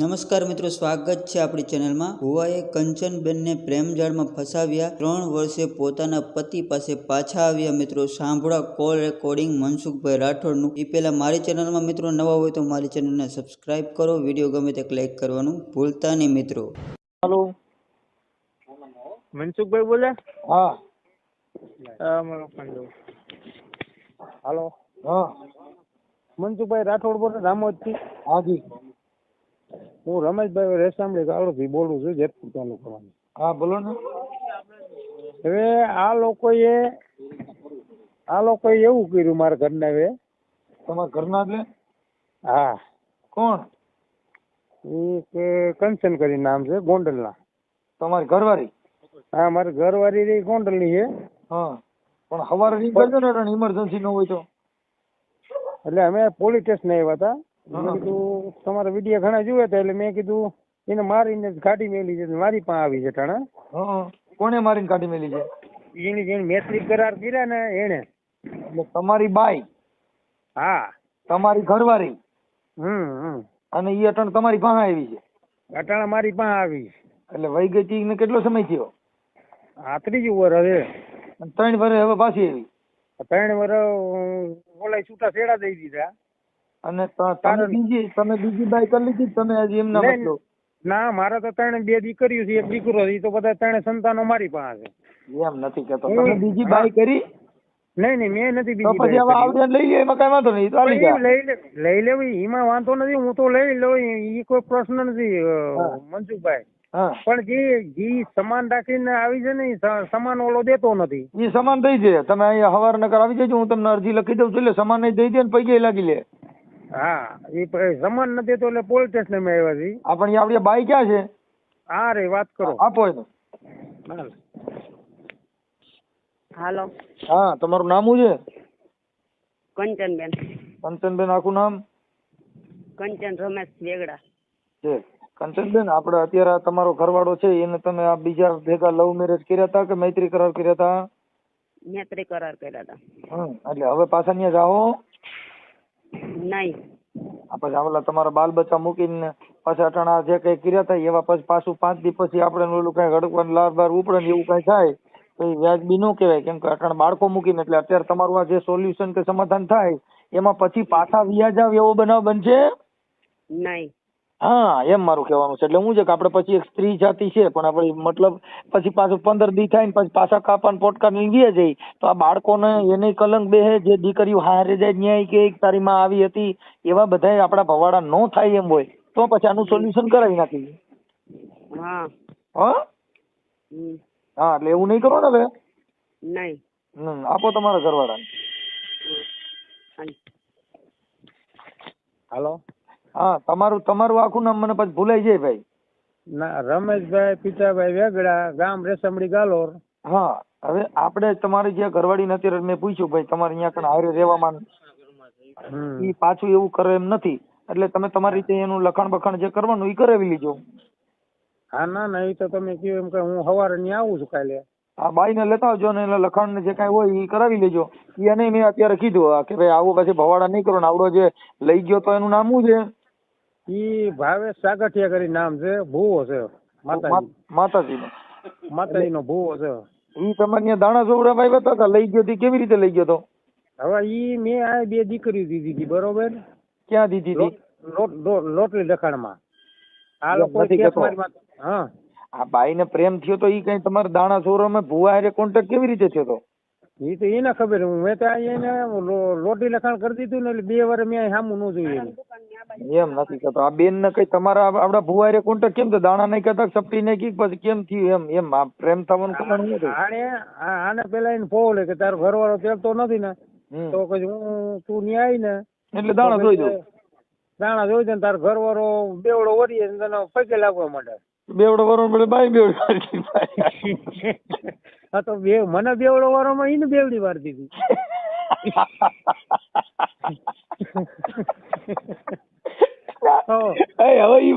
નમસ્કાર મિત્રો સ્વાગત છે આપણી ચેનલમાં. ભુવાએ કંચનબેનને પ્રેમજાળમાં ફસાવ્યા. ત્રણ વર્ષે પોતાના પતિ પાસે પાછા આવ્યા. મિત્રો સાંભળા કોલ રેકોર્ડિંગ મનસુખભાઈ રાઠોડનું. એ પહેલાં મારી ચેનલમાં મિત્રો નવા હોય તો મારી ચેનલને સબસ્ક્રાઇબ કરો. વીડિયો ગમે તે લાઈક કરવાનું ભૂલતા નહીં મિત્રો. હલો. મનસુખભાઈ બોલે? હા. હાલો. હા મનસુખભાઈ રાઠોડ બોલે રામોદથી? હાજી હું રમેશભાઈ રેસામડી ગાળોથી બોલું છું જેતપુર તાલુકામાં. હા બોલો ને. હવે આ લોકોએ આ લોકોએ એવું કર્યું મારા ઘરના હવે. તમારા ઘરના એટલે હા. કોણ? એ કે કંચન કરી નામ છે ગોંડલના. તમારી ઘરવાળી? હા મારી ઘરવાળી રહી ગોંડલની છે. હા પણ સવારે ને ઇમરજન્સી ન હોય તો. એટલે અમે પોલીસ સ્ટેશન આવ્યા હતા. મેં હા. કીધું તમારા વીડિયો ઘણા જોયા હતા એટલે મેં કીધું એને મારીને કાઢી મેલી છે મારી પાસે આવી છે ટાણા. કોને મારીને કાઢી મેલી છે? એની જેને મૈત્રી કરાર કર્યા ને એને એટલે તમારી બાઈ? હા. તમારી ઘરવાળી? હમ હમ. અને એ અટણ તમારી પાસે આવી છે? અટાણા મારી પાસે આવી એટલે વહી ગઈ તી ને કેટલો સમય થયો? આ ત્રીજું વર હવે. ત્રણ વર હવે પાછી આવી? ત્રણ વર ઓલા છૂટા છેડા દઈ દીધા. અને તમે બીજી તમે બીજી બાઈ કરી લીધી તમે હજી એમના મતલબ. ના મારા તો ત્રણ બે દીકરીઓ છે એક દીકરો છે તો બધા ત્રણ સંતાનો મારી પાસે. એમ નથી કેતો તમે બીજી બાઈ કરી? નહીં નહીં મેં નથી બીજી પછી હવે આવડે લઈ લે એમાં કઈ વાંધો નહીં કરી. જાય લઈ લે લઈ લેવી એમાં વાંધો નથી હું તો લઈ લઉં એ કોઈ પ્રશ્ન નથી. મનસુખભાઈ. પણ જે જે સમાન રાખીને આવી છે ને સમાન ઓલો દેતો નથી. એ સમાન દઈ જાય તમે અહીંયા હવાર નકર આવી જજો હું તમને અરજી લખી દઉં છું એટલે સમાન દઈ દે ને પૈકી લાગી લે. હા એ સમાન નથી તો એટલે પોલીસ સ્ટેશનમાં આવ્યા છે. આ પણ ઈ બાઈ ક્યાં છે? હા રે વાત કરો. આપો તો હાલો. હા તમારું નામ શું છે? કંચનબેન. કંચનબેન આખું નામ? કંચન રમેશ વેગડા. છે. કંચનબેન આપણે અત્યારે તમારો ઘરવાળો છે એને તમે આ બીજા ભેગા લવ મેરેજ કર્યા હતા કે મૈત્રી કરાર કર્યા હતા? મૈત્રી કરાર કર્યા હતા. હમ એટલે હવે પાછા ત્યાં જાઓ. નહીં. આ પછી આ ઓલા તમારા બાલ બચ્ચા મૂકીને પાછા અટાણા જે કઈ કર્યા થાય એવા પછી પાછું પાંચ દિવસ પછી આપણે ઓલું કઈ હડકવાનું લાર બાર ઉપડે ને એવું કઈ થાય તો એ વ્યાજબી ન કહેવાય કેમ કે અટાણા બાળકો મૂકીને એટલે અત્યારે તમારું આ જે સોલ્યુશન કે સમાધાન થાય એમાં પછી પાછા વ્યાજ આવે એવો બનાવ બનશે? નહીં. હા એમ મારું કહેવાનું છે. એટલે હું છે કે આપણે પછી એક સ્ત્રી જાતિ છે પણ આપણે મતલબ પછી પાછું પંદર દી થાય ને પછી પાછા કાપાને પોટકા નીકળીએ જઈ તો આ બાળકોને એને કલંક બેહે જે દીકરીઓ હારે જાય ન્યાય કે એક તારી માં આવી હતી એવા બધાય આપણા ભવાડા ન થાય એમ હોય તો પછી આનું સોલ્યુશન કરાવી નાખીએ. હા. હા? હા એટલે એવું નહીં કરો ને હવે. નહીં. આપો તમારા ઘરવાળાને. હાલ. હા તમારું તમારું આખું નામ મને પછી ભૂલાઈ જાય ભાઈ. ના રમેશભાઈ પિતાભાઈ વેગડા ગામ રેસમડી ગાલોર. હા હવે આપણે તમારી જે ઘરવાળી નથી મેં પૂછ્યું ભાઈ તમારે અહીંયા કણ હારે રહેવામાં એ પાછું એવું કરે એમ નથી. એટલે તમે તમારી રીતે એનું લખાણ બખાણ જે કરવાનું ઈ કરાવી લીજો. હા ના ના એ તો તમે કહ્યું એમ કે હું સવારે ત્યાં આવું છું કાલે. આ બાઈને લેતા આવજો ને એના લખાણ જે કાંઈ હોય એ કરાવી લેજો. એને મેં અત્યારે કીધું કે ભાઈ આવું પછી ભવાડા નહીં કરો ને આવડો જે લઈ ગયો તો એનું નામ શું છે? ઈ ભાવેશ સાગઠિયા કરી નામ છે ભૂવો છે માતાજી માતાજીનો. માતાજીનો ભૂવો છે. ઈ તમારે ત્યાં દાણા ચોવડા આવ્યા હતા લઈ ગયો કેવી રીતે લઈ ગયો તો? હવે ઈ મેં આ બે દીકરી દીધી હતી બરોબર? ક્યાં દીધી હતી લોટ- લોટ- લોટ- લોટલી લખાણમાં. આ લોકો હા. આ બાઈને પ્રેમ થયો તો ઈ કઈ તમારે દાણા ચોરામાં ભૂવા હારે કોન્ટેક્ટ કેવી રીતે થયો તો? ઈ તો એને ખબર હું મેં તો આ એને લોટલી લોટી લખાણ કરી દીધું ને એટલે બે વાર મેં સામું ન જોયું એનું. એમ નથી કહેતો. આ બેન ને કઈ તમારા આપડા ભુવારે કોન્ટેક્ટ કેમ તો દાણા નહીં કહેતા સપટી નહીં કી પછી કેમ થયું એમ? એમ આ પ્રેમ થવાનું કારણ શું? આને આને પેલા એને ફોન લે કે તારો ઘરવાળો તેલતો નથી ને તો પછી હું તું ન્યા આવી ને એટલે દાણા જોઈ દઉં. દાણા જોઈ દે તારો ઘરવાળો બેવડો વરીએ ને તને પગે લાગવા માંડે. બેવડો વરો પડે બાઈ બેવડો હા તો બે મને બેવડો વરો માં ઈને બેવડી વાર દીધી.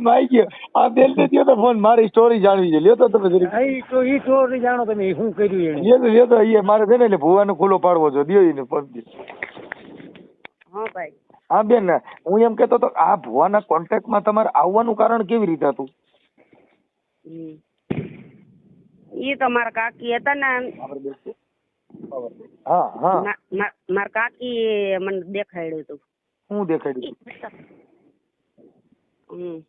માઈ ગયો. આ બેન ને તો ફોન મારી સ્ટોરી જાણવી છે. લ્યો તો તમે જરી તો ઈ સ્ટોરી જાણો તમે શું કર્યું એને લ્યો તો લ્યો તો ઈ મારે છે ને એટલે ભુવાનો ખુલ્લો પાડવો જો દિયો ઈને ફોન દ્યો. હા ભાઈ. હા બેન હું એમ કેતો તો આ ભુવાના કોન્ટેક્ટમાં તમારે આવવાનું કારણ કેવી રીતે હતું? હમ. ઈ તો મારા કાકી હતા ને. હા હા. મારા કાકી મને દેખાડ્યું હતું. હું દેખાડ્યું? હતું હમ.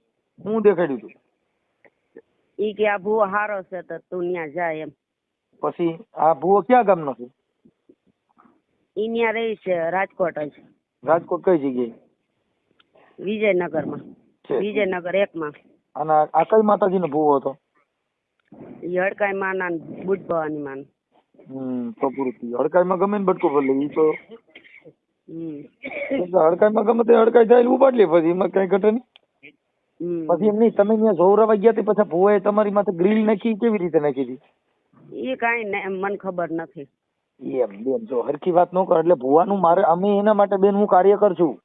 હું દેખાડ્યું તું ઈ કે આ ભૂવો હારો છે તો તું ન્યા જાય એમ. પછી આ ભુવો ક્યાં ગામનો છે? ઈ ન્યા રહી છે રાજકોટ જ. રાજકોટ કઈ જગ્યાએ? વિજયનગરમાં. વિજયનગર એકમાં. અને આ કઈ માતાજીનો ભુવો હતો? ઈ હડકાઈ માના ને બુટ ભવાની માન. હમ તો પૂરું થયું. હડકાઈમાં ગમે ને બટકો ભરી ઈ તો હમ. હડકાઈમાં ગમે તે હડકાઈ જાય ઉપાડ લે પછી એમાં કઈ ઘટે નહીં. પછી એમ નહીં તમે ત્યાં જોવરાવા ગયા તે પછી ભુવાએ તમારી માથે ગ્રીલ નાખી કેવી રીતે નાખી હતી? એ કાંઈ મને ખબર નથી. એમ બેન જો હરખી વાત ન કરો એટલે ભુવાનું મારે અમે એના માટે બેન હું કાર્યકર છું.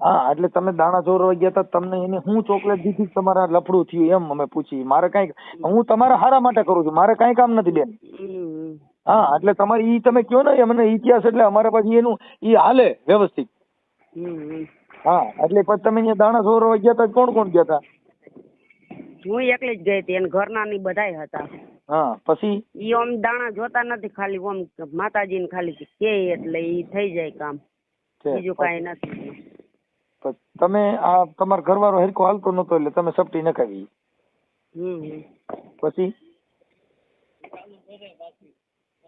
હા એટલે તમે દાણા ચોરવા ગયા હતા તમને એને હું ચોકલેટ દીધી તમારા લફડું થયું એમ અમે પૂછી મારે કઈ હું તમારા હારા માટે કરું છું મારે કઈ કામ નથી બેન. હા એટલે તમારે ઈ તમે કયો ને મને ઇતિહાસ એટલે અમારે પાસે એનું ઈ હાલે વ્યવસ્થિત. હા એટલે પછી તમે અહીંયા દાણા સોરવા ગયા હતા કોણ કોણ ગયા હતા હું એકલી જ ગઈ હતી અને ઘરના ની બધાય હતા. હા પછી? ઈ ઓમ દાણા જોતા નથી ખાલી ઓમ માતાજી ને ખાલી કે એટલે ઈ થઈ જાય કામ. બીજું કાઈ નથી. તમે આ તમારા ઘરવાળો હરકો હાલતો નતો એટલે તમે સપટી નખાવી. હમ. પછી?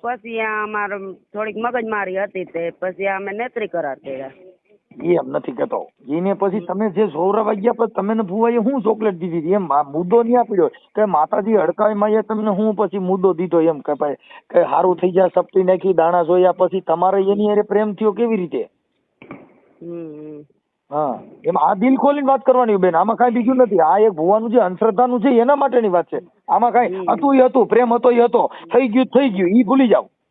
પછી આ અમારે થોડીક મગજમારી હતી તે પછી અમે નેત્રી કરાર કર્યા. એમ નથી કહેતો એને પછી તમે જે સોવરાવા ગયા પછી તમે ને શું ચોકલેટ દીધી હતી? એમ મુદ્દો નહીં આપ્યો કે માતાજી હડકાઈમાં એ તમને હું પછી મુદ્દો દીધો એમ કે ભાઈ કે સારું થઈ જાય સપટી નાખી દાણા જોયા પછી તમારે એની અરે પ્રેમ થયો કેવી રીતે. હા. એમ આ દિલ ખોલીને વાત કરવાની બેન. આમાં કાંઈ બીજું નથી. આ એક ભુવાનું જે અંધશ્રદ્ધાનું છે એના માટેની વાત છે. આમાં કાંઈ હતું એ હતું પ્રેમ હતો એ હતો. થઈ ગયું થઈ ગયું. એ ભૂલી હમ.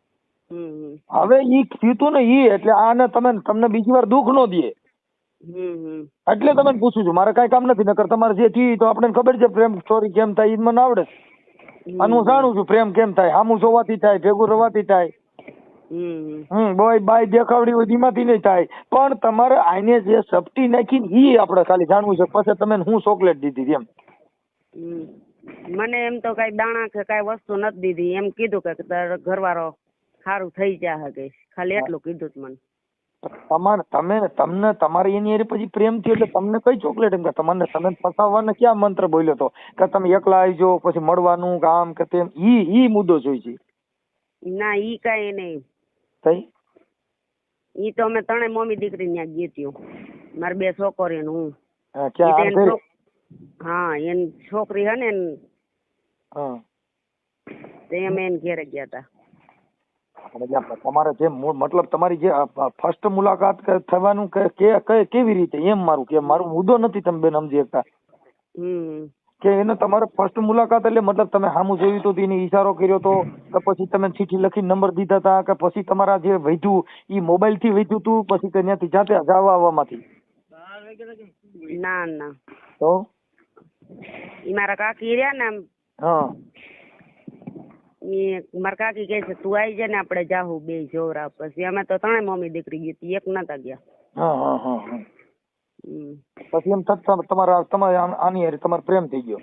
હવે ઈ કીધું ને ઈ એટલે આને તમે તમને બીજી વાર દુઃખ ન દે. હમ હમ. એટલે તમને પૂછું છું મારે કઈ કામ નથી નકર તમારે જે થયું તો આપણને ખબર છે પ્રેમ સ્ટોરી કેમ થાય ઈ મને આવડે અને હું જાણું છું પ્રેમ કેમ થાય સામું જોવાથી થાય ભેગું રવાથી થાય. હમ હમ. હમ બોય બાય દેખાવડી હોય ધીમાથી નહીં થાય. પણ તમારે આને જે સપટી નાખીને ઈ આપણે ખાલી જાણવું છે પછી તમે હું ચોકલેટ દીધી એમ. હમ. મને એમ તો કઈ દાણા કે કઈ વસ્તુ નથી દીધી એમ કીધું કે ઘરવાળો સારું થઈ જાય કે ખાલી એટલું કીધું મને. તમારે તમે તમને તમારે એની હારે પછી પ્રેમ થયો એટલે તમને કઈ ચોકલેટ એમ કે તમને તમે ફસાવવાના ક્યાં મંત્ર બોલ્યો તો? કે તમે એકલા આવજો પછી મળવાનું કામ કે તેમ ઈ ઈ મુદ્દો જોઈ છે. ના ઈ કઈ નહીં. થઈ ઈ તો અમે ત્રણેય મમ્મી દીકરી ત્યાં ગીત્યું મારે બે છોકરી ને હું હા, એની છોકરી હે ને હા. તે અમે એને ઘેરે ગયા હતા તમારે જે મૂળ- મતલબ તમારી જે ફર્સ્ટ મુલાકાત થવાનું કે કેવી રીતે? એમ મારું કે મારું મુદ્દો નથી તમે બેન સમજી શકતા. કે એને તમારે ફર્સ્ટ મુલાકાત એટલે મતલબ તમે સામું જોયું તો એને ઈશારો કર્યો તો કે પછી તમે ચીઠી લખી નંબર દીધા હતા કે પછી તમારા જે વૈધું ઈ મોબાઈલથી વૈધું તું પછી ત્યાંથી જાતે જવા આવવામાંથી? ના ના. તો? ઈ મારા કાકી રહ્યા ને હા. મારા કાકી કહે છે તું આવી જા ને આપણે જાહુ બે જોરા પછી. અમે તો ત્રણે મમ્મી દીકરી ગઈ હતી એક નતા ગયા. હા હા હા હા. પછી એમ થતા તમારા તમારે આની હારે તમારો પ્રેમ થઈ ગયો.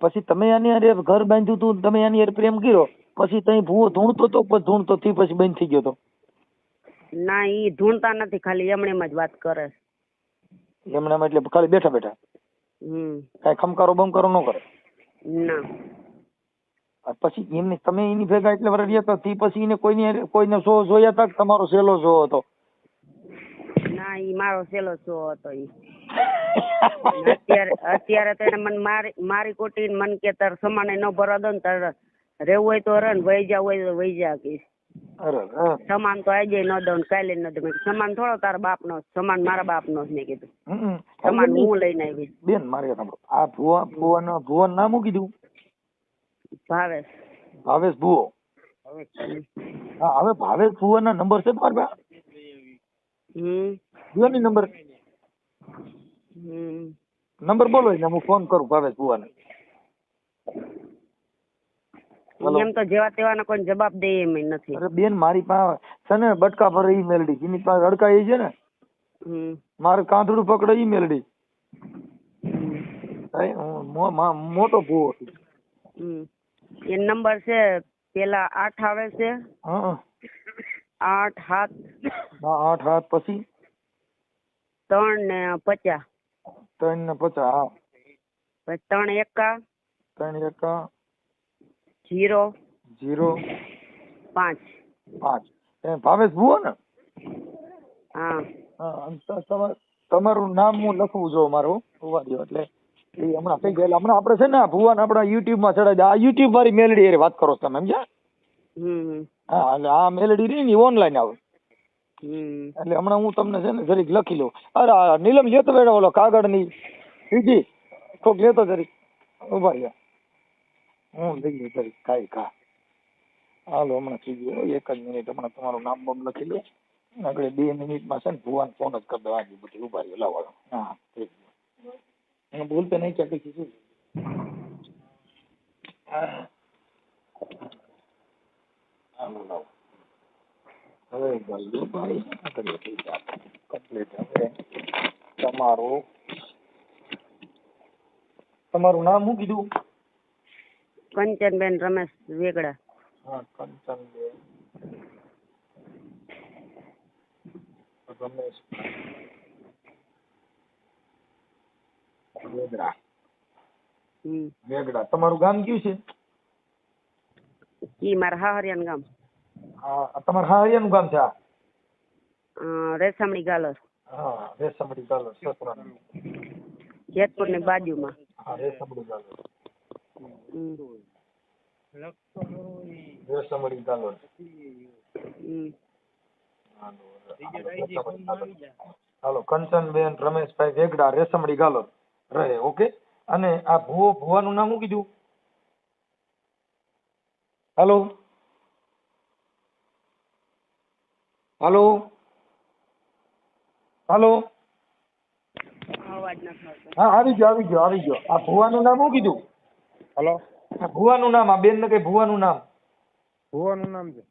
પછી તમે આની હારે ઘર બાંધ્યું તું તમે આની હારે પ્રેમ કર્યો પછી તઈ ભૂવો ધૂણતો તો પછી ધૂણતો થી પછી બંધ થઈ ગયો તો? ના ઈ ધૂણતા નથી ખાલી એમણે જ વાત કરે. એમણે એટલે ખાલી બેઠા બેઠા? હમ. કઈ ખમકારો બમકારો ન કરે? ના. પછી એમને તમે એની ભેગા એટલે વર્ષ રહ્યા હતા તે પછી એને કોઈની કોઈને શો જોયા હતા તમારો સહેલો શો હતો? ના ઈ મારો સેલો શો હતો ઈ. અત્યારે અત્યારે તો એને મને મારી મારી કોટી મન કે તાર સમાને ન ભરવા દો ને તાર રહેવું હોય તો રન ને વહી જા હોય તો વહી જા કીશ સમાન તો આજે ન દઉં ને કાલે ન દઉં. સમાન થોડો તારા બાપ નો સમાન મારા બાપ નો મેં કીધું. સમાન હું લઈને આવી. બેન મારે આ ભુવન ભુવન ભુવન નામ કીધું ભાવેશ. ભાવેશ ભુવો. હા હવે ભાવેશ ભુવાના નંબર છે તમારે હમ. ની નંબર નંબર બોલો એને હું ફોન કરું ભાવેશ ભુવાને. એમ તો જેવા તેવાના કોઈ જવાબ દે એમ નથી. અરે બેન મારી પાસે છે ને બટકા ભરે ઈ મેલડી. જેની પાસે અડકા છે ને મારે કાંધડું પકડે ઈ મેલડી. હું મોટો ભૂવો છું. એ નંબર છે પેલા આઠ આવે છે. હા આઠ સાત. આઠ હાથ પછી? ત્રણ ને પચાસ. ત્રણ ને પચાસ હા. પછી ત્રણ એકા. ત્રણ એકા. જીરો. જીરો. પાંચ. પાંચ. ભાવેશ ભૂવો ને? હા. તમાર- નામ હું લખવું જો મારું ઊભા દ્યો એટલે. એ હમણાં થઈ ગયેલા. હમણાં આપણે છે ને ભુવન આપણા યુટ્યુબમાં ચડાવી આ યુટ્યુબ વાળી મેલડી એ વાત કરો છો તમે સમજ્યા? હા એટલે આ મેલડી રહી ને ઓનલાઈન આવે. એટલે હમણાં હું તમને છે ને જરીક લખી લઉં. અરે નીલમ લેતો બેઠો ઓલો કાગળની. બીજી કોક લેતો જરીક. ઊભા રહ્યા હું લઈ ગયો જરીક. કાંઈ કા હાલો હમણાં થઈ ગયો. એક જ મિનિટ. હમણાં તમારું નામ બમ લખી લો. આગળ બે મિનિટમાં છે ને ભુવાન ફોન જ કરી દો આજે બધું. ઊભા રહ્યો લાવો હા એને બોલતે નહીં ક્યાં કઈ કીધું હા. હાલો લાવો હવે જલ્દી ભાઈ આગળ થઈ જાય કમ્પ્લીટ હવે તમારું તમારું નામ શું કીધું કંચનબેન રમેશ વેગડા હા કંચનબેન રમેશ વેગડા. વેગડા. તમારું ગામ કયું છે? ઈ મારા હાહરિયાન ગામ. હા તમારા હારિયાનું ગામ છે આ? અ, રેસામણી ગાલર. હા રેશમડી ગાલર સસરા જેતપુરની બાજુમાં. હા રેશમડી ગાલર. હમ. રેશમડી હાલો કંચનબેન રમેશભાઈ વેગડા રેશમડી ગાલો રહે ઓકે? અને આ ભુવો ભુવાનું નામ શું કીધું? હાલો? હાલો? હાલો? અવાજ નથી આવતો. હા આવી ગયો આવી ગયો આવી ગયો. આ ભુવાનું નામ શું કીધું? હલો? આ ભુવાનું નામ આ બેન ને કઈ ભુવાનું નામ? ભુવાનું નામ છે.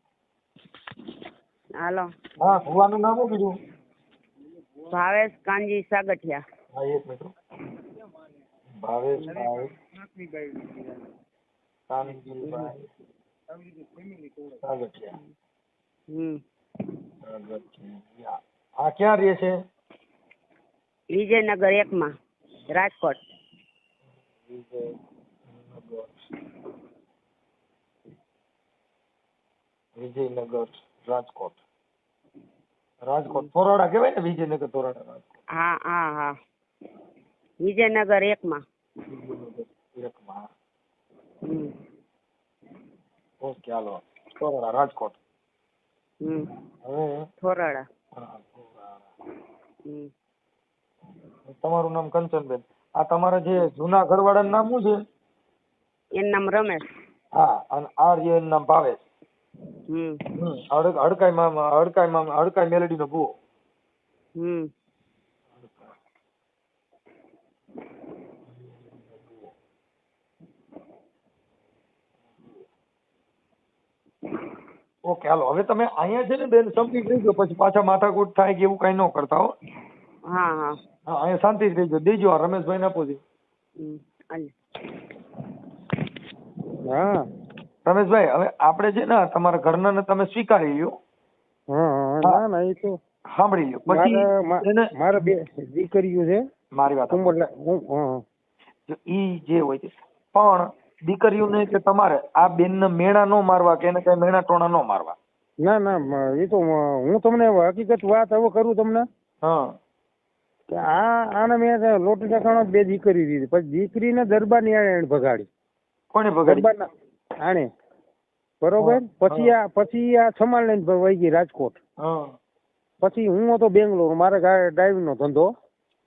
હાલો. હા ભુવાનું નામ શું કીધું? ભાવેશ કાનજી સાગઠિયા. હા એક મિનિટ. ભાવેશભાઈ. આ ક્યાં રહે છે? વિજયનગર એકમાં રાજકોટ. વિજયનગર. વિજયનગર રાજકોટ. રાજકોટ થોરાડા કેવાય ને વિજયનગર થોરાડા રાજકોટ. હા હા હા. વિજયનગર એકમાં. એકમાં? Okay hello. થોરાડા રાજકોટ. હમ. થોરાડા. તમારું નામ કંચનબેન. આ તમારા જે જૂના ઘરવાળાનું નામ શું છે? એનું નામ રમેશ. હા અને આ એનું નામ ભાવેશ. હમ. હમ હડ- હડકાઈ મામા હડકાઈ મામા હડકાઈ મેલડીનો ભૂ હમ. ઓકે હાલો. હવે તમે અહીંયા છે ને બેન સમજી રહેજો પછી પાછા માથાકૂટ થાય કે એવું કઈ ન કરતા હો. હા હા. હા અહીંયા શાંતિ રહેજો દેજો આ રમેશભાઈ ને આપો. હા. રમેશભાઈ હવે આપણે છે ને તમારા ઘરના ને તમે સ્વીકારી લ્યો. હા હા. ના ના એ તો સાંભળી લ્યો. પછી મારા બે દીકરીઓ છે. મારી વાત હા ઈ જે હોય છે. પણ દીકરીઓને કે તમારે આ બેનને મેણા નો મારવા કે એને કઈ મેણા ટોણા ન મારવા? ના ના એ તો હું તમને હકીકત વાત હવે કરું તમને. હા. કે આ આને મેં લોટરી લોટી ટકાણો બે દીકરી દીધી. પછી દીકરીને દરબારની આણે એને ભગાડી. કોને ભગાડી? આણે. બરોબર? પછી આ પછી આ સમાન લઈને વહી ગઈ રાજકોટ. હા. પછી હું હતો બેંગ્લોર. મારે ડ્રાઇવિંગ નો ધંધો.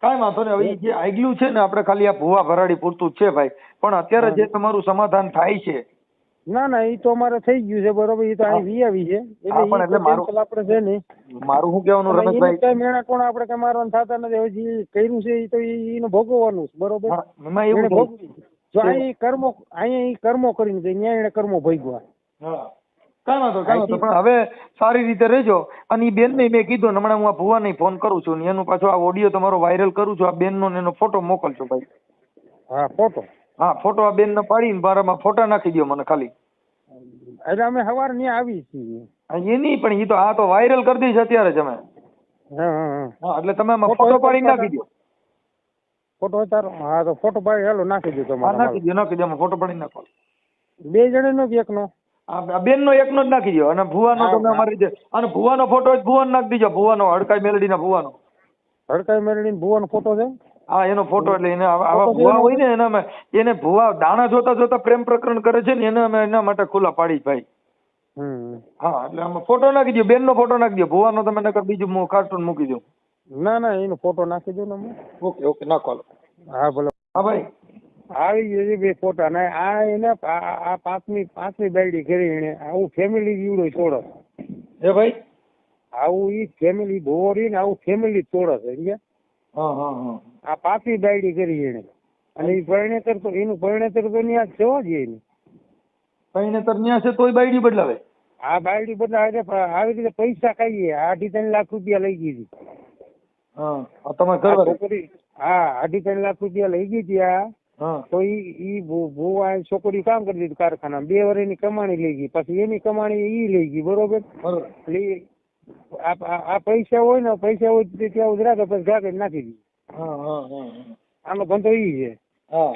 કાંઈ વાંધો નહીં. હવે જે આગલું છે ને આપણે ખાલી આ ભૂવા ભરાડી પૂરતું જ છે ભાઈ. પણ અત્યારે જે તમારું સમાધાન થાય છે. ના ના એ તો અમારે થઈ ગયું છે બરોબર? એ તો અહીં વી આવી છે. એટલે એટલે મારું- આપણે છે ને. મારું શું કહેવાનું રમેશભાઈ? કઈ મેણા કોણ આપણે કઈ મારવાના થતા નથી. હવે જે કર્યું છે એ તો એનો ભોગવવાનું છે બરોબર? એમાં એવું ભોગવી. જો અહીં કર્મો અહીંયા કર્મો કરીને ન્યાય એને કર્મો ભોગવા હા. કાંઈ વાંધો કાંઈ વાંધો પણ હવે સારી રીતે રહેજો. અને બેન બેનને મેં કીધું ને હમણાં હું આ ભુવાને ફોન કરું છું ને એનું પાછો આ ઓડિયો તમારો વાયરલ કરું છું આ બેનનો ને એનો ફોટો મોકલજો ભાઈ. હા ફોટો? હા ફોટો આ બેનને પાડીને બારામાં ફોટા નાખી દો મને ખાલી. એટલે અમે સવારે ની આવી છીએ. એ નહીં પણ એ તો આ તો વાયરલ કરી દઈશ અત્યારે અમે. હા એટલે તમે ફોટો પાડી પાડીને નાખી દો ફોટો તારો હા તો ફોટો પાડી હેલો નાખી દો તમારે નાખી દો નાખી દો ફોટો પાડીને નાખો. બે જણાનો કે એકનો? આ આ બેનનો એકનો જ નાખી દો અને ભુવાનો તમે અમારી અને ભુવાનો ફોટો જ ભુવાનો નાખી દીજો ભુવાનો હડકાઈ મેલડીના ભુવાનો. હડકાઈ મેળવીને ભુવાનો ફોટો છે? હા એનો ફોટો એટલે એને આવા ભુવા હોય ને એના અમે એને ભુવા દાણા જોતા જોતા પ્રેમ પ્રકરણ કરે છે ને એને અમે એના માટે ખુલ્લા પાડી ભાઈ. હા એટલે અમે ફોટો નાખી દો બેનનો ફોટો નાખી દો ભુવાનો તમે નકર બીજું કાર્ટૂન મૂકી દો ના ના એનો ફોટો નાખી દો ને ઓકે ઓકે નાખો હા ભલે. હા ભાઈ. આવી ગયો બે ફોટા ને આ એને આ પાંચમી પાંચમી બાયડી કરી એને. આવું ફેમિલી જીવડો છોડો. એ ભાઈ? આવું ઈ ફેમિલી ભોરી ને આવું ફેમિલી છોડો છે સમજ્યા? હા હા હા. આ પાંચમી બાયડી કરી એને. અને ઈ પરિણેતર તો એનું પરિણેતર તો ત્યાં જવા જ એની. પરણેતર ન્યા છે તોય બાયડી બદલાવે? આ બાયડી બદલાવે આવી રીતે પૈસા ખાઈએ. અઢી ત્રણ લાખ રૂપિયા લઈ ગઈ હતી. હા તમે ઘર છોકરી હા અઢી ત્રણ લાખ રૂપિયા લઈ ગઈ હતી આ. હા તો ઈ ભૂવા છોકરી કામ કરી દીધું કારખાના બે વર્ષની કમાણી લઈ ગઈ. પછી એની કમાણી ઈ લઈ ગઈ બરોબર? બરોબર. એટલે આ પૈસા હોય ને પૈસા હોય તો ત્યાં ઉધરા તો પછી ગાગે નાખી દીધી. હા હા હા હા. આનો ધંધો ઈ છે. હા.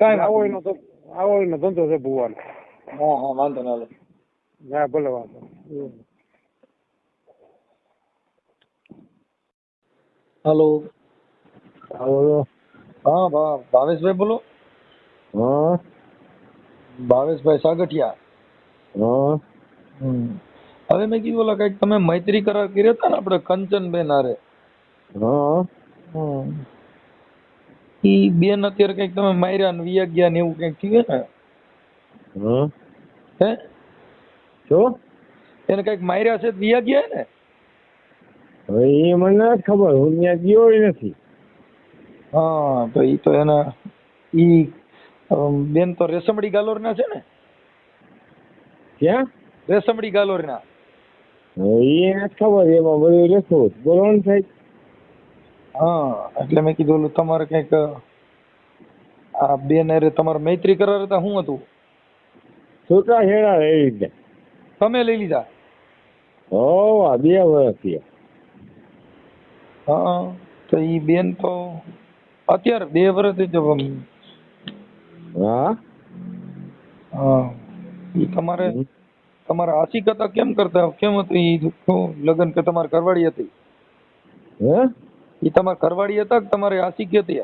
કાંઈ આવો એનો તો આવો એનો ધંધો છે ભુવાનો. હા હા વાંધો ના હાલો. હા ભલે વાંધો. હાલો. આવો હા ભા ભાવેશભાઈ બોલો. હા ભાવેશભાઈ સાગઠિયા. હા હવે મેં કીધું ઓલા કંઈક તમે મૈત્રી કરાર કર્યો હતા ને આપણે કંચનબેન હારે. હા ઈ બેન અત્યારે કંઈક તમે માર્યા ને વિયા ગયા ને એવું કંઈક થયું ને? હા હે? શું એને કંઈક માર્યા છે વિયા ગયા ને? હવે એ મને ખબર હું ત્યાં ગયો નથી. હા તો ઈ તો એના ઈ બેન તો રેશમડી ગાલોરના છે ને? ક્યાં? રેશમડી ગાલોરના. હવે એ ખબર એમાં બધું લખું બોલો ને સાહેબ. હા એટલે મેં કીધું ઓલું તમારે કંઈક આ બેન અરે તમારે મૈત્રી કરાર હતા શું હતું? છૂટા હેડા એ રીતે તમે લઈ લીધા? હો આ બે વર્ષ થયા. હા તો ઈ બેન તો અત્યારે બે વર્ષથી જ હા? હા. તમારે તમારે આશિક હતા કેમ કરતા? કેમ હતું શું લગ્ન કે તમારે કરવાડી હતી? હે? એ તમારે કરવાડી હતા કે તમારે આશિક હતી?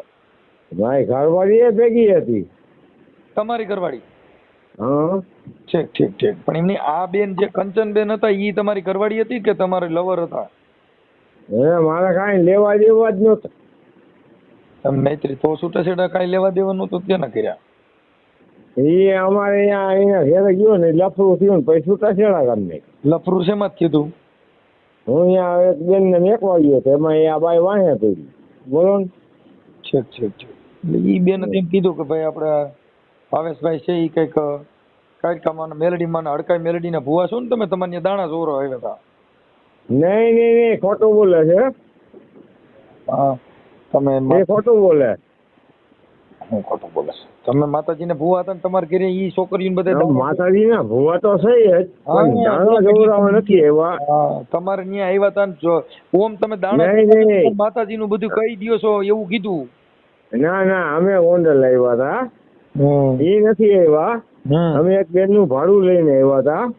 ભાઈ કરવાડી એ ભેગી હતી. તમારી કરવાડી હા. ઠીક ઠીક ઠીક. પણ એમની આ બેન જે કંચન બેન હતા એ તમારી કરવાડી હતી કે તમારે લવર હતા? હે મારે કાંઈ લેવા દેવા જ નહોતા. મૈત્રી તો છૂટાછેડા કાંઈ લેવા દેવાનું તો ત્યાં ના કર્યા? એ અમારે અહીંયા અહીંયા ઘેરે ગયો ને લફરું થયું ને પછી છૂટા છેડા કરી નાખ્યા લફરું શેમાં જ કીધું હું અહીંયા એક બેન ને મેકવા ગયો તો એમાં એ આ બાઈ વાંહે પડી. બોલો ને. છે ઠીક એટલે ઈ બેન એમ કીધું કે ભાઈ આપણે ભાવેશભાઈ છે ઈ કંઈક કાયકામાં મેલડીમાં હડકાઈ મેલડીના ભુવા છો ને તમે તમારે દાણા ચોરો આવ્યા હતા. નહીં નહીં નહીં ખોટું બોલે છે. હા. તમે એ ખોટું બોલે. હું ખોટું બોલે? છે. તમે માતાજીને ભુવા હતા ને તમારે ઘરે ઈ છોકરીઓને બધા દાણા- માતાજી ના ભૂવા તો સહી જ પણ દાણા જોવડાવવા નથી એવા. તમારે ત્યાં આવ્યા હતા ને જો ઓમ તમે દાણા. માતાજીનું બધું કહી દ્યો છો એવું કીધું. ના ના અમે ગોંડલ આવ્યા હતા. એ નથી આવ્યા. અમે એક બેનનું ભાડું લઈને આવ્યા હતા.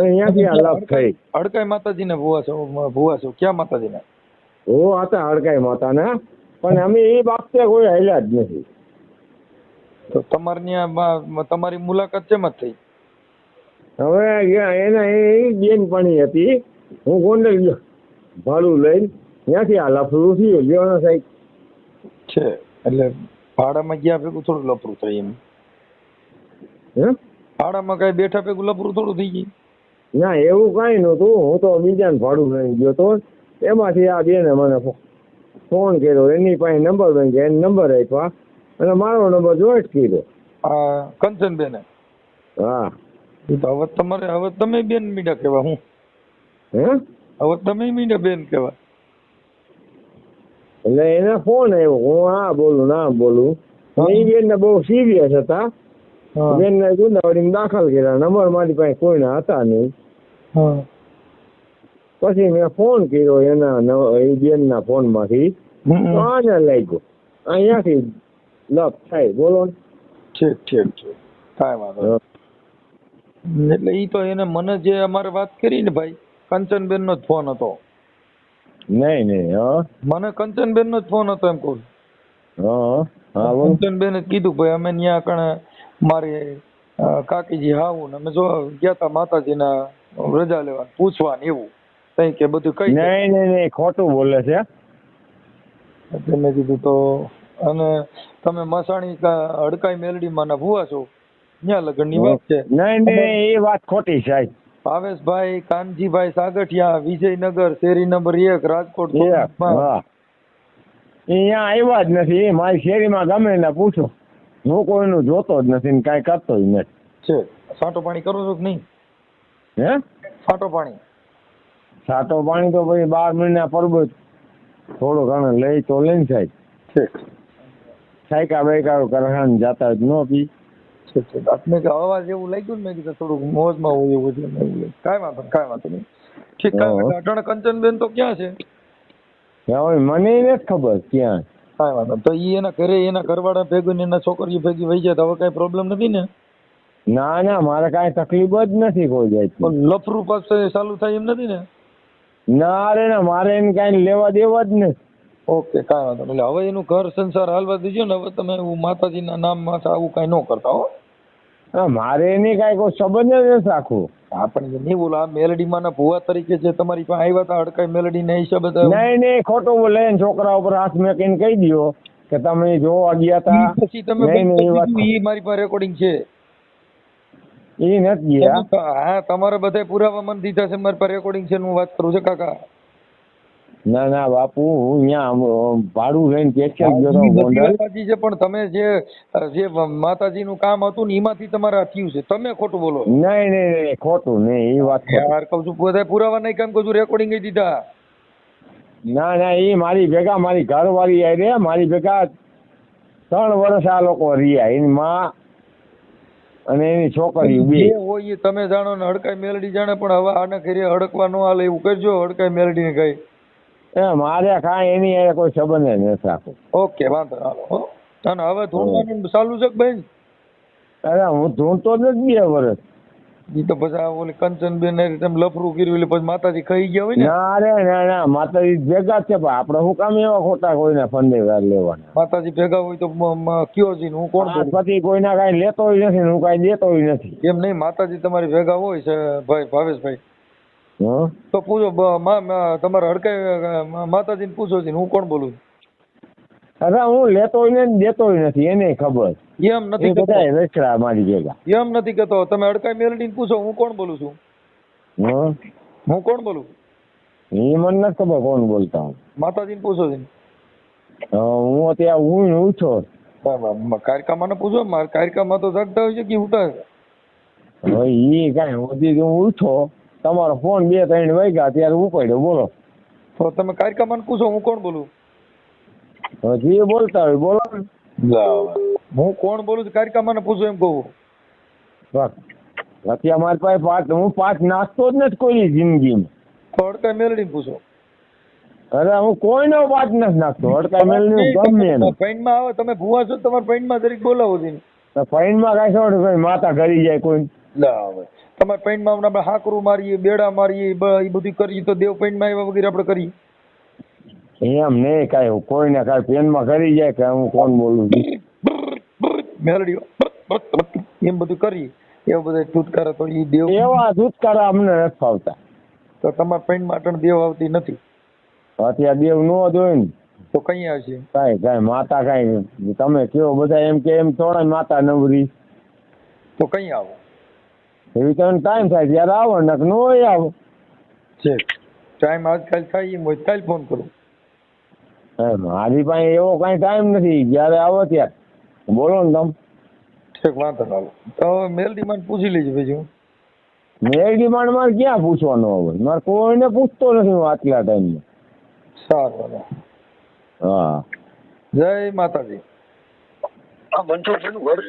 અહીંયાથી આ લાભ થઈ. હડકાઈ માતાજીને ભુવા છો ભુવા છો. ક્યાં માતાજીને? હું હતા હડકાઈ માતાના પણ અમે એ બાબતે કોઈ હાલ્યા જ નથી. તો તમારી તમારી મુલાકાત કેમ થઈ? હવે ગયા એના એ બેન પાણી હતી. હું ગોંડલ ગયો ભાડું લઈને. ત્યાંથી આ લફરું થયું ને સાહેબ. છે એટલે ભાડામાં ગયા ભેગું થોડું લફરું થાય એમ. ભાડામાં કઈ બેઠા ભેગું લફરું થોડું થઈ ગયું? ના એવું કઈ નતું હું તો બીજાને ભાડું લઈને ગયો તો. એમાંથી આ બેને મને ફોન કર્યો. એની પાસે નંબર માંગ્યા એને નંબર આપ્યા અને મારો નંબર જોઈન્ટ કર્યો આ કંચનબેને? હા. તો હવે તમારે હવે તમે બેન મીડા કહેવા હું? હે? હવે તમે મીડા બેન કહેવા એટલે એને ફોન આવ્યો હું હા બોલું ના બોલું. એ બેન ને બહુ સિરિયસ હતા. બેન ને ગુંદાવાડી દાખલ કર્યા. નંબર મારી પાસે કોઈના હતા નહીં. હા. પછી મેં ફોન કર્યો એના એ બેન ના ફોનમાંથી. હમ. તો આને લાગ્યો? અહીંયાથી લપ થાય બોલો ઠીક ઠીક ઠીક. કાંઈ વાંધો એટલે ઈ તો એને મને જે અમારે વાત કરી ને ભાઈ કંચનબેન નો જ ફોન હતો. નહીં નહીં હા. મને કંચનબેન નો જ ફોન હતો એમ કહું હા હા. કંચનબેન જ કીધું ભાઈ અમે ત્યાં કણે મારી કાકીજી હાવું ને અમે જો ગયા તા માતાજીના રજા લેવા પૂછવા ને એવું. તઈ કે બધું કઈ નહીં નહીં નહીં ખોટું બોલે છે. એટલે મેં કીધું તો અને તમે મસાણી હડકાઈ મેલડી માના ભુવા છો? ત્યાં લગ્નની વાત છે. નહીં નહીં એ વાત ખોટી સાહેબ ભાવેશભાઈ કાનજીભાઈ સાગઠિયા વિજયનગર શેરી નંબર એક રાજકોટ અહીંયા આવ્યા જ નથી મારી શેરીમાં ગમે ને પૂછો. હું કોઈનું જોતો જ નથી ને કાંઈ કરતો જ નથી. છે. સાટો પાણી કરો છો કે નહીં? હે? સાટો પાણી. સાતો પાણી તો પછી બાર મહિના પરબત. થોડો ઘણો લઈ તો લઈને સાહેબ સાયકા બાયકા કરહાણ જાતા જ ન પી. આપને કે અવાજ એવું લાગ્યું ને મેં કીધું થોડુંક મોજમાં હોય એવું છે. કાંઈ વાંધો કાંઈ વાંધો નહીં. ઠીક કાંઈ અટાણે કંચનબેન તો ક્યાં છે? હવે મને નથી ખબર ક્યાં. કાંઈ વાંધો. તો ઈ એના ઘરે એના ઘરવાળા ભેગું ને એના છોકરીઓ ભેગી વહી જાય તો હવે કાંઈ પ્રોબ્લેમ નથી ને? ના ના મારે કાંઈ તકલીફ જ નથી કોઈ જાય પણ લફરું પાસે ચાલુ થાય એમ નથી ને? ના રે ને મારે એને કાંઈ લેવા દેવા જ ને ઓકે કાંઈ વાંધો નહીં. એટલે હવે એનું ઘર સંસાર હાલવા દેજો ને હવે તમે એવું માતાજીના નામમાં આવું કાંઈ ન કરતા હો. હા, મારે એની કાંઈ કોઈ સંબંધ જ નથી રાખવું. આપણે નહીં બોલો આ મેલડીમાંના ભુવા તરીકે જે તમારી પાસે આવ્યા હતા હડકાઈ મેલડીના હિસાબે તો નહીં નહીં ખોટું બોલે છોકરા ઉપર હાથ મેકીને કહી દો કે તમે જોવા ગયા તા. પછી તમે એ મારી પાસે રેકોર્ડિંગ છે. એ નથી. ગયા હા તમારે બધા પુરાવા મને દીધા છે મારી રેકોર્ડિંગ છે હું વાત કરું છું કાકા. ના ના બાપુ હું અહીંયા ભાડું લઈને પેચલ ગયો તો ઈ બધી ગોંડલ. વાત સાચી છે પણ તમે જે જે માતાજીનું કામ હતું ને એમાંથી તમારે થયું છે. તમે ખોટું બોલો. નહીં નહીં નહીં ખોટું નહીં એ વાત. યાર કહું છું બધા પુરાવા નહીં કામ કહું છું રેકોર્ડિંગ દીધા. ના ના એ મારી ભેગા મારી ઘરવાળી આવી રે મારી ભેગા ત્રણ વર્ષ આ લોકો રહ્યા. એની માં અને એની છોકરી બે હોય એ તમે જાણો ને હડકાઈ મેલડી જાણે પણ હવે આને ખરી હડકવા ન હાલે એવું કરજો હડકાઈ મેલડી ને કઈ એ મારે કાંઈ એની એ કોઈ સંબંધ નથી રાખવો ઓકે વાંધો હાલો. અને હવે ધૂણવાનું ચાલુ છે કે ભાઈ? અરે હું ધૂણતો જ નથી બે વર્ષ ઈ તો પછી ઓલી કંચનબેન એ રીતે લફરું કર્યું એટલે પછી માતાજી ખાઈ ગયા હોય ને? ના રે ના ના માતાજી ભેગા જ છે પણ આપણે શું કામ એવા ખોટા કોઈને ફંદેવાર લેવાના. માતાજી ભેગા હોય તો કયો છે ને હું કોણ પછી કોઈના કાંઈ હોય નથી ને હું કાંઈ હોય નથી. એમ નહીં માતાજી તમારી ભેગા હોય છે ભાઈ ભાવેશભાઈ. હં? તો પૂછો તમારે હડકાઈ માતાજીને પૂછો છે હું કોણ બોલું? અરે હું લેતોય ને દેતો નથી એને ખબર. એમ નથી બધા રખડા મારી ભેગા. એમ નથી કહેતો. તમે અડકાઈ મેલડી પૂછો હું કોણ બોલું છું? હું? કોણ બોલું? એ મને નથી ખબર કોણ બોલતા હું માતાજીને પૂછો છે હું અત્યારે હું ઉઠો. કાર્યક્રમ ને પૂછો? મારા કાર્યક્રમમાં તો જાગતા હોય છે કે ઉઠા છે હવે એ કાંઈ કે હું ઉઠો. તમારો ફોન બે ત્રણ વાગ્યા ત્યારે ઉપાડ્યો બોલો. તો તમે કાર્યક્રમ ને પૂછો હું કોણ બોલું? હવે જે બોલતા હોય બોલો હું કોણ બોલું છું? કારિકા મને પૂછો એમ કહું. અત્યારે મારી પાસે પાંચ હું પાંચ નાસ્તો જ નથી કોઈ જિંદગીમાં. હડકા મેલડી પૂછો. અરે હું કોઈનો પાંચ નથી નાખતો હડકા મેલડી ગમે એનું. માં આવે તમે ભૂવા છો તમારે માં જરીક બોલાવો છે. ફાઈનમાં કાંઈ શું ભાઈ માતા ઘરી જાય કોઈ? તમારે પેન્ટમાં આપણે હાકરું મારીએ બેડા મારીએ એ બધું કરીએ તો દેવ પેન્ટમાં એવા વગેરે આપણે કરીએ. એમ નહીં કાંઈ કોઈને કાંઈ પેનમાં કરી જાય કે હું કોણ બોલું છું? મેલડીઓ એમ બધું કરી એવું બધા છુટકારા તો એ દેવ એવા છુટકારા અમને નથી ફાવતા. તો તમારે પેન અટણ દેવ આવતી નથી? અત્યારે દેવ નો જોઈ ને. તો કઈ આવશે? કાંઈ કાંઈ માતા કાંઈ તમે કયો બધા એમ કે એમ થોડા માતા નવરી. તો કઈ આવો? એવી તમને ટાઈમ થાય ત્યારે આવો નક ન આવો. છે. ટાઈમ આજકાલ થાય એમ હોય કાલ ફોન કરું. મારી પાસે એવો કઈ ટાઈમ નથી જ્યારે આવો ત્યારે. બોલો ને તમે. ઠીક વાંધો ના હાલો. તો મેલ ડિમાન્ડ પૂછી લેજો બીજું મેલ ડિમાન્ડ મારે ક્યાં પૂછવાનો હવે? મારે કોઈને પૂછતો નથી હું આટલા ટાઈમમાં સારું હા. જય માતાજી. આ બંધુ પેલું ઘર